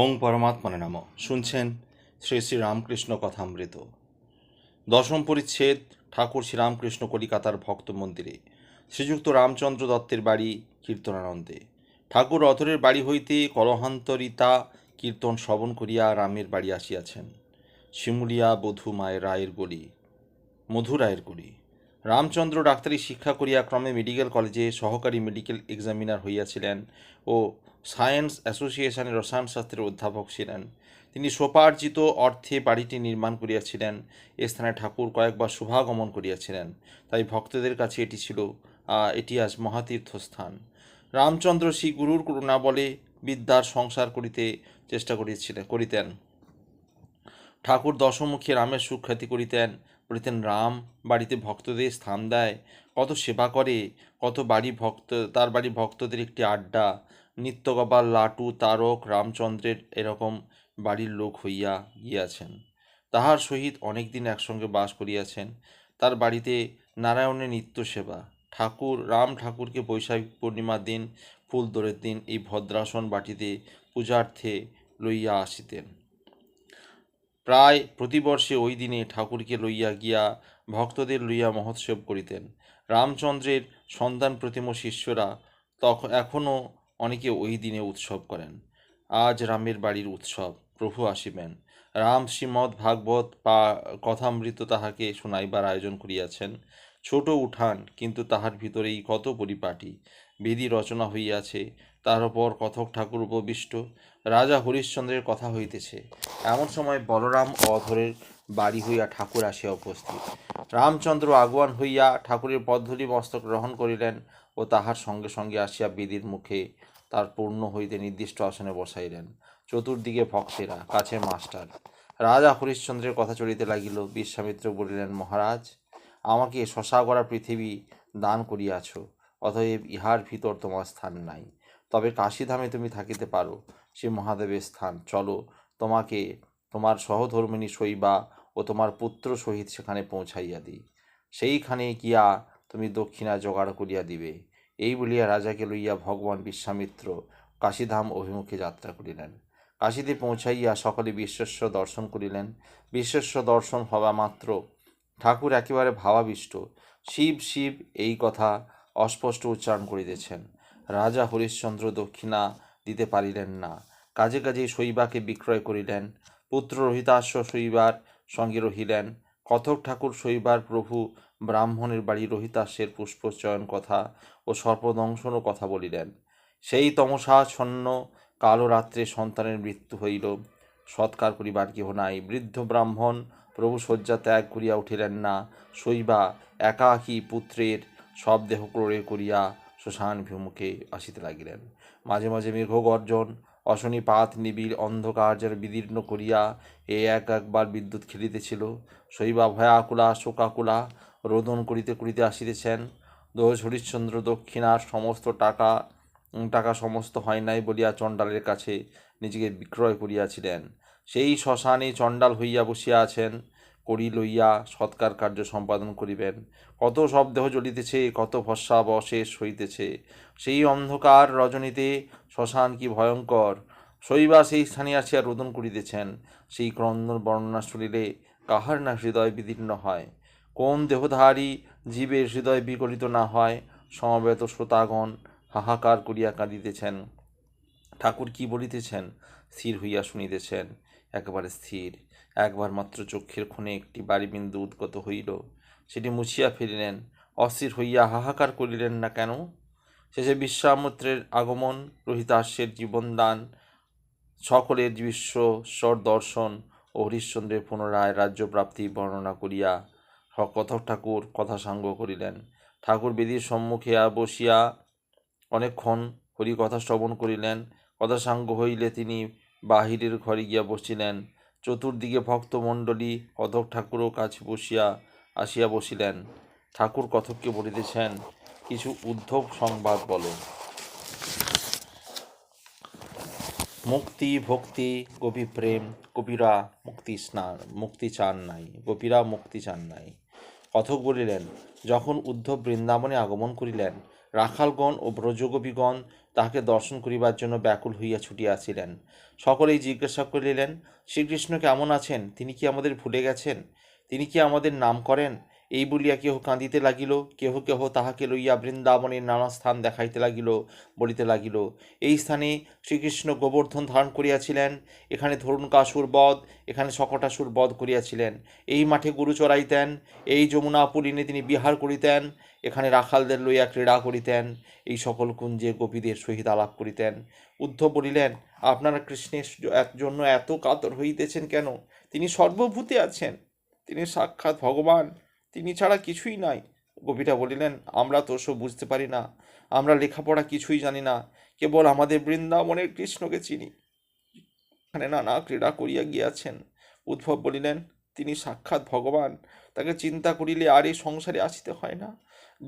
ওং পরমাত্মনে নাম। শুনছেন শ্রী শ্রী রামকৃষ্ণ কথামৃত। দশম পরিচ্ছেদ, ঠাকুর শ্রীরামকৃষ্ণ কলিকাতার ভক্ত মন্দিরে। শ্রীযুক্ত রামচন্দ্র দত্তের বাড়ি, কীর্তনানন্দে। ঠাকুর রথরের বাড়ি হইতে কলহান্তরিতা কীর্তন শ্রবণ করিয়া রামের বাড়ি আসিয়াছেন। শিমুলিয়া বধূ মায়ের রায়ের গলি, মধুরায়ের গলি। রামচন্দ্র ডাক্তারি শিক্ষা করিয়া ক্রমে মেডিকেল কলেজে সহকারী মেডিকেল এক্সামিনার হইয়াছিলেন ও সায়েন্স অ্যাসোসিয়েশনের রসায়নশাস্ত্রের অধ্যাপক ছিলেন। তিনি সোপার্জিত অর্থে বাড়িটি নির্মাণ করিয়াছিলেন। এ স্থানে ঠাকুর কয়েকবার শুভাগমন করিয়াছিলেন। তাই ভক্তদের কাছে এটি ছিল এটি আজ মহাতীর্থস্থান। রামচন্দ্র শ্রী গুরুর করুণা বলে বিদ্যার সংসার করিতে চেষ্টা করিয়াছিলেন করিতেন। ঠাকুর দশমুখী রামের সুখ্যাতি করিতেন। বলিতেন রাম, বাড়িতে ভক্তদের স্থান দেয়, কত সেবা করে, কত বাড়ি ভক্ত, তার বাড়ি ভক্তদের একটি আড্ডা, নিত্যগোপাল, লাটু, তারক, রামচন্দ্রের এরকম বাড়ির লোক হইয়া গিয়াছেন। তাহার সহিত অনেক দিন একসঙ্গে বাস করিয়াছেন। তার বাড়িতে নারায়ণের নিত্য সেবা। ঠাকুর, রাম ঠাকুরকে বৈশাখ পূর্ণিমার দিন, ফুলদোরের দিন এই ভদ্রাসন বাটিতে পূজার্থে লইয়া আসিতেন। প্রায় প্রতিবর্ষে ওই দিনে ঠাকুরকে লইয়া গিয়া ভক্তদের লইয়া মহোৎসব করিতেন। রামচন্দ্রের সন্তান প্রতিম শিষ্যরা তখন এখনও অনেকে ওই দিনে উৎসব করেন। আজ রামের বাড়ির উৎসব, প্রভু আসিবেন। রাম শ্রীমৎ ভাগবত পা, কথামৃত তাহাকে শোনাইবার আয়োজন করিয়াছেন। ছোট উঠান, কিন্তু তাহার ভিতরেই কত পরিপাটি। বেদি রচনা হইয়াছে, তার উপর কথক ঠাকুর উপবিষ্ট। রাজা হরিশ্চন্দ্রের কথা হইতেছে। এমন সময় বলরাম অধরের বাড়ি হইয়া ঠাকুর আসিয়া উপস্থিত। রামচন্দ্র আগুয়ান হইয়া ঠাকুরের পদ্ধতি মস্তক গ্রহণ করিলেন ও তাহার সঙ্গে সঙ্গে আসিয়া বেদির মুখে তার পূর্ণ হইতে নির্দিষ্ট আসনে বসাইলেন। চতুর্দিকে ভক্তেরা কাছে মাস্টার। রাজা হরিশ্চন্দ্রের কথা চলিতে লাগিল, বিশ্বামিত্র বলিলেন, মহারাজ, আমাকে শশাগড়া পৃথিবী দান করিয়াছ, অতএব ইহার ভিতর তোমার স্থান নাই। তবে কাশীধামে তুমি থাকিতে পারো। সে মহাদেবের স্থান। চলো, তোমাকে তোমার সহধর্মিণী শৈবা ও তোমার পুত্র সহিত সেখানে পৌঁছাইয়া দিই। সেইখানে গিয়া তুমি দক্ষিণা জোগাড় করিয়া দিবে। এই বলিয়া রাজাকে লইয়া ভগবান বিশ্বামিত্র কাশীধাম অভিমুখে যাত্রা করিলেন। কাশীতে পৌঁছাইয়া সকলে বিশ্বেশ্বর দর্শন করিলেন। বিশ্বেশ্বর দর্শন হওয়া মাত্র ঠাকুর একেবারে ভাবাবিষ্ট। শিব শিব এই কথা অস্পষ্ট উচ্চারণ করিতেছেন। রাজা হরিশ্চন্দ্র দক্ষিণা দিতে পারিলেন না। কাজে কাজে শৈবাকে বিক্রয় করিলেন। পুত্র রোহিতাশ্ব শৈবার সঙ্গে রহিলেন। কথক ঠাকুর শৈবার প্রভু ব্রাহ্মণের বাড়ি রোহিতাস্যের পুষ্পচয়ন কথা ও সর্পদংশনও কথা বলিলেন। সেই তমসাচ্ছন্ন কালো রাত্রে সন্তানের মৃত্যু হইল। সৎকার করিবার কেহ নাই। বৃদ্ধ ব্রাহ্মণ প্রভু শয্যা ত্যাগ করিয়া উঠিলেন না। শৈবা একাকী পুত্রের সব দেহ ক্রোড়ে করিয়া শ্মশান ভিমুখে আসিতে লাগিলেন। মাঝে মাঝে মেঘ গর্জন অশনিপাত নিবিড় অন্ধকার যেন বিদীর্ণ করিয়া এ এক একবার বিদ্যুৎ খেলিতেছিল। শৈবা ভয়াকুলা, শোকাকুলা রোদন করিতে করিতে আসিতেছেন। দোষ হরিশ্চন্দ্র দক্ষিণার সমস্ত টাকা টাকা সমস্ত হয় নাই বলিয়া চণ্ডালের কাছে নিজেকে বিক্রয় করিয়াছিলেন। সেই শ্মশানে চণ্ডাল হইয়া বসিয়া আছেন। করি লইয়া সৎকার কার্য সম্পাদন করিবেন। কত শবদেহ জ্বলিতেছে, কত ভস্যা বশেষ হইতেছে। সেই অন্ধকার রজনীতে শ্মশান কি ভয়ঙ্কর? শৈবা সেই স্থানে আসিয়া রোদন করিতেছেন। সেই ক্রন্দন বর্ণনা শুনিলে কাহার না হৃদয় বিদীর্ণ হয়? কোন দেহধারী জীবের হৃদয় বিকলিত না হয়? সমবেত শ্রোতাগণ হাহাকার করিয়া কাঁদিতেছেন। ঠাকুর কি বলিতেছেন? স্থির হইয়া শুনিতেছেন। একেবারে স্থির। একবার মাত্র চক্ষের ক্ষণে একটি বাড়িবিন্দু উদ্গত হইল। সেটি মুছিয়া ফেলিলেন, অস্থির হইয়া হাহাকার করিলেন না কেন? শেষে বিশ্বামিত্রের আগমন, রোহিতাস্যের জীবনদান, সকলের বিশ্ব স্বর দর্শন ও হরিশ্চন্দ্রের পুনরায় রাজ্যপ্রাপ্তি বর্ণনা করিয়া কথক ঠাকুর কথা সাঙ্গ করিলেন। ঠাকুর বেদির সম্মুখে বসিয়া অনেকক্ষণ হরি কথা শ্রবণ করিলেন। কথা সাঙ্গ হইলে তিনি বাহিরের ঘরে গিয়া বসিলেন। চতুর্দিকে ভক্তমণ্ডলী কথক ঠাকুরও কাছে বসিয়া আসিয়া বসিলেন। ঠাকুর কথককে বলিতেছেন, কিছু উদ্ধব সংবাদ বলো। মুক্তি, ভক্তি, গোপী প্রেম, গোপীরা মুক্তি স্নান, মুক্তি চান নাই, গোপীরা মুক্তি চান নাই। কথক বলিলেন, যখন উদ্ধব বৃন্দাবনে আগমন করিলেন রাখালগণ ও ব্রজগোপীগণ তাহাকে দর্শন করিবার জন্য ব্যাকুল হইয়া ছুটিয়াছিলেন। সকলেই জিজ্ঞাসা করিলেন, শ্রীকৃষ্ণ কেমন আছেন? তিনি কি আমাদের ভুলে গেছেন? তিনি কি আমাদের নাম করেন? এই বলিয়া কেহ কাঁদিতে লাগিল, কেহ কেহ তাহাকে লইয়া বৃন্দাবনের নানা স্থান দেখাইতে লাগিল, বলিতে লাগিল, এই স্থানে শ্রীকৃষ্ণ গোবর্ধন ধারণ করিয়াছিলেন, এখানে ধরুণকাসুর বধ, এখানে সকটাসুর বধ করিয়াছিলেন, এই মাঠে গুরু চড়াইতেন, এই যমুনা পুলিনে তিনি বিহার করিতেন, এখানে রাখালদের লইয়া ক্রীড়া করিতেন, এই সকল কুঞ্জে গোপীদের সহিত আলাপ করিতেন। উদ্ধব বলিলেন, আপনারা কৃষ্ণের জন্য এত কাতর হইতেছেন কেন? তিনি সর্বভূতে আছেন, তিনি সাক্ষাৎ ভগবান। তিনি ছাড়া কিছুই নাই। গোপীরা বলিলেন, আমরা তো সব বুঝতে পারি না। আমরা লেখাপড়া কিছুই জানি না। কেবল আমাদের বৃন্দাবনের কৃষ্ণকে চিনি। এখানে নানা ক্রীড়া করিয়া গিয়াছেন। উদ্ভব বলিলেন, তিনি সাক্ষাৎ ভগবান। তাকে চিন্তা করিলে আর এই সংসারে আসিতে হয় না।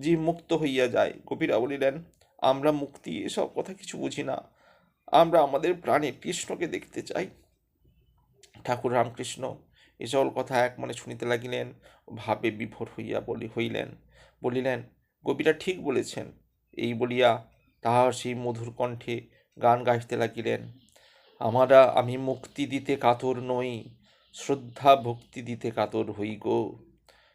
জীব মুক্ত হইয়া যায়। গোপীরা বলিলেন, আমরা মুক্তি এসব কথা কিছু বুঝি না। আমরা আমাদের প্রাণে কৃষ্ণকে দেখতে চাই। ঠাকুর রামকৃষ্ণ এ সকল কথা এক মনে শুনিতে লাগিলেন, ভাবে বিভোর হইয়া বলি হইলেন। বলিলেন গোপীরা ঠিক বলেছেন। এই বলিয়া তাহার সেই মধুর কণ্ঠে গান গাইতে লাগিলেন। আমারা আমি মুক্তি দিতে কাতর নই, শ্রদ্ধা ভক্তি দিতে কাতর হই গো।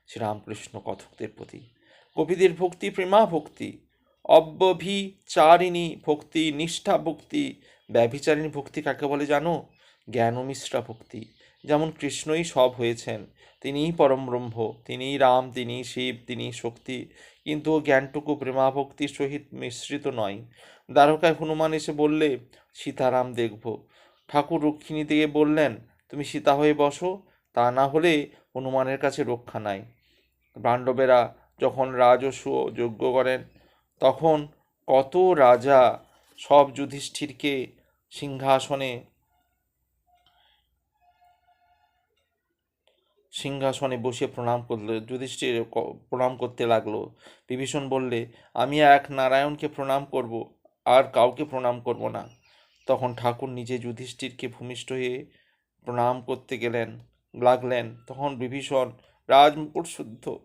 শ্রীরামকৃষ্ণ কথকদের প্রতি। কবিদের ভক্তি, প্রেমা ভক্তি, অব্যভিচারিণী ভক্তি, নিষ্ঠা ভক্তি, ব্যভিচারিণী ভক্তি কাকে বলে জানো? জ্ঞান ও মিশ্রা ভক্তি। যেমন কৃষ্ণই সব হয়েছেন, তিনিই পরম ব্রহ্ম, তিনিই রাম তিনি শিব তিনি শক্তি, কিন্তু জ্ঞানটুকু প্রেমাভক্তির সহিত মিশ্রিত নয়। দ্বারকায় হনুমান এসে বললে, সীতারাম দেখব। ঠাকুর রুক্মিণী দিয়ে বললেন, তুমি সীতা হয়ে বসো, তা না হলে হনুমানের কাছে রক্ষা নাই। পাণ্ডবেরা যখন রাজস্ব যজ্ঞ করেন, তখন কত রাজা সব যুধিষ্ঠিরকে সিংহাসনে সিংহাসনে বসে প্রণাম করল, যুধিষ্ঠির প্রণাম করতে লাগল। বিভীষণ বললে, আমি এক নারায়ণকে প্রণাম করব, আর কাউকে প্রণাম করব না। তখন ঠাকুর নিজে যুধিষ্ঠিরকে ভূমিষ্ঠ হয়ে প্রণাম করতে গেলেন, লাগলেন। তখন বিভীষণ রাজমুকুট শুদ্ধ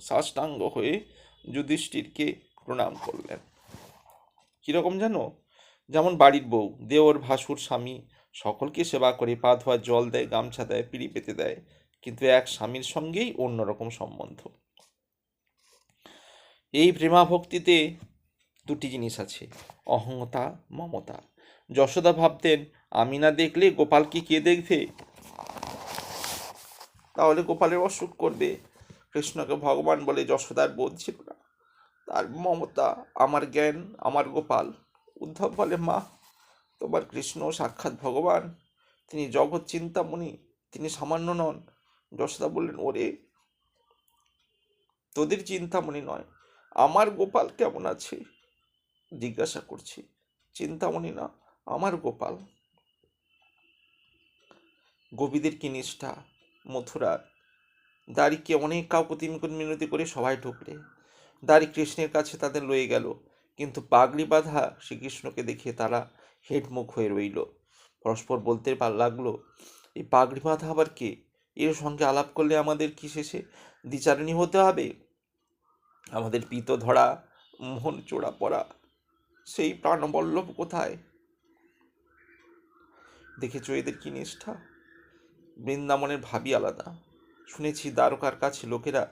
সাষ্টাঙ্গ হয়ে যুধিষ্ঠিরকে প্রণাম করলেন। কীরকম জানো যেমন বাড়ির বউ, দেওর ভাসুর স্বামী সকলকে সেবা করে পা ধোয়ার জল দেয়, গামছা দেয়, পিড়ি পেতে দেয়। কিন্তু এক স্বামীর সঙ্গেই অন্যরকম সম্বন্ধ। এই প্রেমা ভক্তিতে দুটি জিনিস আছে, অহংতা, মমতা। যশোদা ভাবতেন, আমি না দেখলে গোপালকে কে দেখবে? তাহলে গোপালের অসুখ করবে। কৃষ্ণকে ভগবান বলে যশোদার বোধ ছিল না। তার মমতা, আমার জ্ঞান, আমার গোপাল, উদ্ধব বলে মা তোমার কৃষ্ণ সাক্ষাৎ ভগবান, তিনি জগৎ চিন্তামণি, তিনি সামান্য নন। যশোদা বললেন, ওরে, তোদের চিন্তামণি নয়, আমার গোপাল কেমন আছে? জিজ্ঞাসা করছি, চিন্তামণি না, আমার গোপাল। গোপীদের কি নিষ্ঠা, মথুরার? দাড়িকে অনেক কাকুতি মিনতি করে সবাই ঢুকলে। দাড়ি কৃষ্ণের কাছে তাদের লয়ে গেল, কিন্তু পাগড়ি বাঁধা শ্রীকৃষ্ণকে দেখে তারা হেডমুখ হয়ে রইল। পরস্পর বলতে লাগল, এই পাগড়ি বাঁধা আবার কে? এর সঙ্গে আলাপ করলে আমাদের কি শেষে দ্বিচারিণী হতে হবে? আমাদের পিত ধরা, মোহন চোরা পড়া, সেই প্রাণবল্লভ কোথায়? দেখেছ এদের কি নিষ্ঠা? বৃন্দাবনের ভাবি আলাদা। শুনেছি দ্বারকার কাছে লোকেরা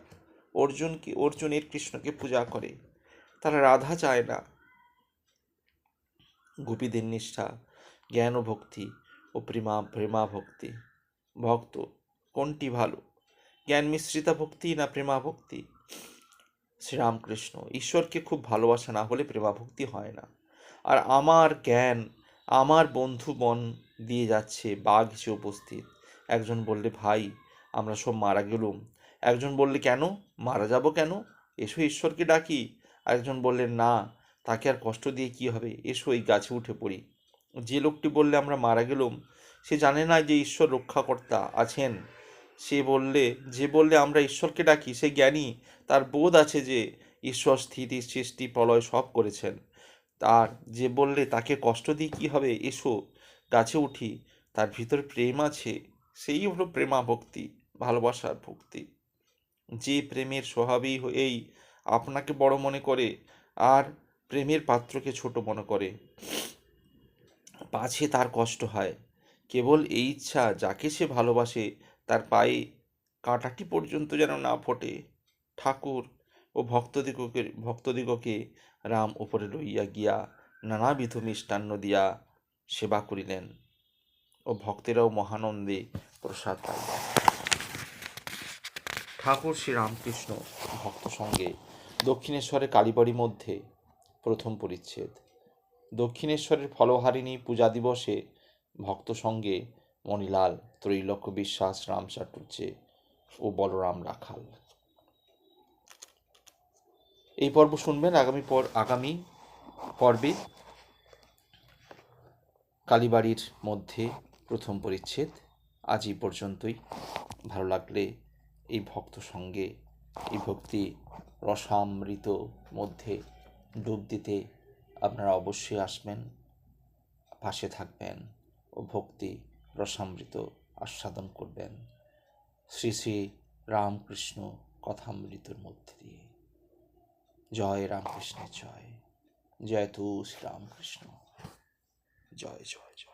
অর্জুনকে, অর্জুনের কৃষ্ণকে পূজা করে। তারা রাধা চায় না গোপীদের নিষ্ঠা জ্ঞান ও ভক্তি ও প্রেমা প্রেমা ভক্তি ভক্ত কোনটি ভালো? জ্ঞান মিশ্রিতা ভক্তি না প্রেমা ভক্তি শ্রীরামকৃষ্ণ, ঈশ্বরকে খুব ভালোবাসা না হলে প্রেমা ভক্তি হয় না। আর আমার জ্ঞান, আমার বন্ধু মন দিয়ে যাচ্ছে বাঘ এসে উপস্থিত। একজন বললে, ভাই, আমরা সব মারা গেলুম। একজন বললে, কেন? মারা যাব কেন? এসো ঈশ্বরকে ডাকি। আরেকজন বললেন, না তাকে আর কষ্ট দিয়ে কি হবে? এসো এই গাছে উঠে পড়ি। যে লোকটি বললে, আমরা মারা গেলুম। সে জানে না যে ঈশ্বর রক্ষাকর্তা আছেন। সে বললে, যে বললে, আমরা ঈশ্বরকে ডাকি, সে জ্ঞানী। তার বোধ আছে যে ঈশ্বর স্থিতি, সৃষ্টি, প্রলয় সব করেছেন। তার যে বললে, তাকে কষ্ট দিয়ে কি হবে? এসো, গাছে উঠি। তার ভিতর প্রেম আছে। সেই হলো প্রেমা ভক্তি, ভালোবাসার ভক্তি। যে প্রেমের স্বভাবই হয়েই আপনাকে বড় মনে করে। আর প্রেমের পাত্রকে ছোট মনে করে। পাছে তার কষ্ট হয়। কেবল এই ইচ্ছা যাকে সে ভালোবাসে, তার পায়ে কাঁটাটি পর্যন্ত যেন না ফোটে। ঠাকুর ও ভক্তদিগকে ভক্তদিগকে রাম উপরে লইয়া গিয়া নানাবিধ মিষ্টান্ন দিয়া সেবা করিলেন ও ভক্তেরাও মহানন্দে প্রসাদ পাইলেন। ঠাকুর শ্রীরামকৃষ্ণ ভক্ত সঙ্গে দক্ষিণেশ্বরের কালীবাড়ি মধ্যে প্রথম পরিচ্ছেদ। দক্ষিণেশ্বরের ফলহারিণী পূজা দিবসে ভক্ত সঙ্গে মণিলাল, ত্রৈলোক্য বিশ্বাস, রাম চাটুর্যে ও বলরাম রাখাল। এই পর্ব শুনবেন আগামী পর, আগামী পর্বে কালীবাড়ির মধ্যে প্রথম পরিচ্ছেদ। আজ এই পর্যন্তই। ভালো লাগলে এই ভক্ত সঙ্গে, এই ভক্তি রসামৃত মধ্যে ডুব দিতে আপনারা অবশ্যই আসবেন, পাশে থাকবেন ও ভক্তি রসামৃত আস্বাদন করবেন। শ্রী শ্রী রামকৃষ্ণ কথামৃতর মধ্যে দিয়ে। জয় রামকৃষ্ণের জয়। জয় তু শ্রীরামকৃষ্ণ জয় জয় জয়।